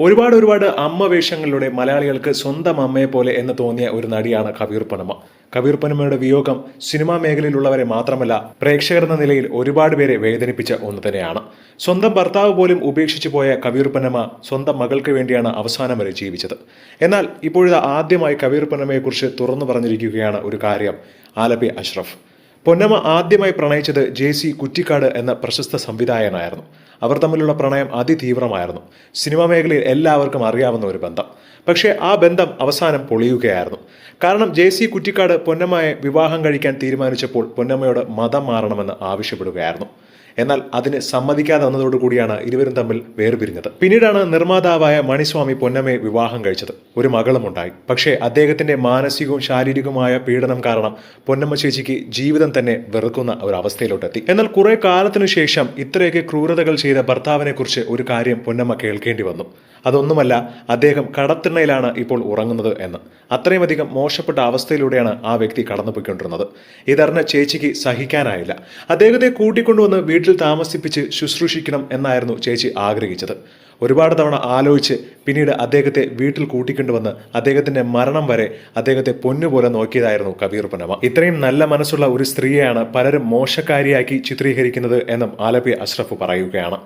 ഒരുപാട് ഒരുപാട് അമ്മ വേഷങ്ങളിലൂടെ മലയാളികൾക്ക് സ്വന്തം അമ്മയെ പോലെ എന്ന് തോന്നിയ ഒരു നടിയാണ് കബീർ പനമ കബീർ പനമയുടെ വിയോഗം സിനിമാ മേഖലയിലുള്ളവരെ മാത്രമല്ല പ്രേക്ഷകർ എന്ന നിലയിൽ ഒരുപാട് പേരെ വേദനിപ്പിച്ച ഒന്ന് തന്നെയാണ്. സ്വന്തം ഭർത്താവ് പോലും ഉപേക്ഷിച്ചു പോയ കബീർ പനമ സ്വന്തം മകൾക്ക് വേണ്ടിയാണ് അവസാനം വരെ ജീവിച്ചത്. എന്നാൽ ഇപ്പോഴത്തെ ആദ്യമായി കബീർ പനമയെക്കുറിച്ച് തുറന്നു പറഞ്ഞിരിക്കുകയാണ് ഒരു കാര്യം ആലപ്പി അഷ്റഫ്. പൊന്നമ്മ ആദ്യമായി പ്രണയിച്ചത് ജെ സി കുറ്റിക്കാട് എന്ന പ്രശസ്ത സംവിധായകനായിരുന്നു. അവർ തമ്മിലുള്ള പ്രണയം അതിതീവ്രമായിരുന്നു. സിനിമാ മേഖലയിൽ എല്ലാവർക്കും അറിയാവുന്ന ഒരു ബന്ധം. പക്ഷേ ആ ബന്ധം അവസാനം പൊളിയുകയായിരുന്നു. കാരണം ജെ സി കുറ്റിക്കാട് പൊന്നമ്മയെ വിവാഹം കഴിക്കാൻ തീരുമാനിച്ചപ്പോൾ പൊന്നമ്മയോട് മതം മാറണമെന്ന് ആവശ്യപ്പെടുകയായിരുന്നു. എന്നാൽ അതിന് സമ്മതിക്കാതെ വന്നതോടുകൂടിയാണ് ഇരുവരും തമ്മിൽ വേർപിരിഞ്ഞത്. പിന്നീടാണ് നിർമ്മാതാവായ മണിസ്വാമി പൊന്നമ്മയെ വിവാഹം കഴിച്ചത്. ഒരു മകളും ഉണ്ടായി പക്ഷേ അദ്ദേഹത്തിന്റെ മാനസികവും ശാരീരികവുമായ പീഡനം കാരണം പൊന്നമ്മ ചേച്ചിക്ക് ജീവിതം തന്നെ വെറുക്കുന്ന ഒരു അവസ്ഥയിലോട്ടെത്തി എന്നാൽ കുറെ കാലത്തിനു ശേഷം ഇത്രയൊക്കെ ക്രൂരതകൾ ചെയ്ത ഭർത്താവിനെ കുറിച്ച് ഒരു കാര്യം പൊന്നമ്മ കേൾക്കേണ്ടി വന്നു. അതൊന്നുമല്ല അദ്ദേഹം കടത്തിണ്ണയിലാണ് ഇപ്പോൾ ഉറങ്ങുന്നത് എന്ന്. അത്രയുമധികം മോശപ്പെട്ട അവസ്ഥയിലൂടെയാണ് ആ വ്യക്തി കടന്നുപോയിക്കൊണ്ടിരുന്നത്. ഇതറിഞ്ഞ ചേച്ചിക്ക് സഹിക്കാനായില്ല. അദ്ദേഹത്തെ കൂട്ടിക്കൊണ്ടുവന്ന് വീട്ടിൽ താമസിപ്പിച്ച് ശുശ്രൂഷിക്കണം എന്നായിരുന്നു ചേച്ചി ആഗ്രഹിച്ചത്. ഒരുപാട് തവണ ആലോചിച്ച് പിന്നീട് അദ്ദേഹത്തെ വീട്ടിൽ കൂട്ടിക്കൊണ്ടുവന്ന് അദ്ദേഹത്തിന്റെ മരണം വരെ അദ്ദേഹത്തെ പൊന്നുപോലെ നോക്കിയതായിരുന്നു കബീർ പനമ ഇത്രയും നല്ല മനസ്സുള്ള ഒരു സ്ത്രീയെയാണ് പലരും മോശക്കാരിയാക്കി ചിത്രീകരിക്കുന്നത് എന്നും ആലപ്പി അഷ്റഫ് പറയുകയാണ്.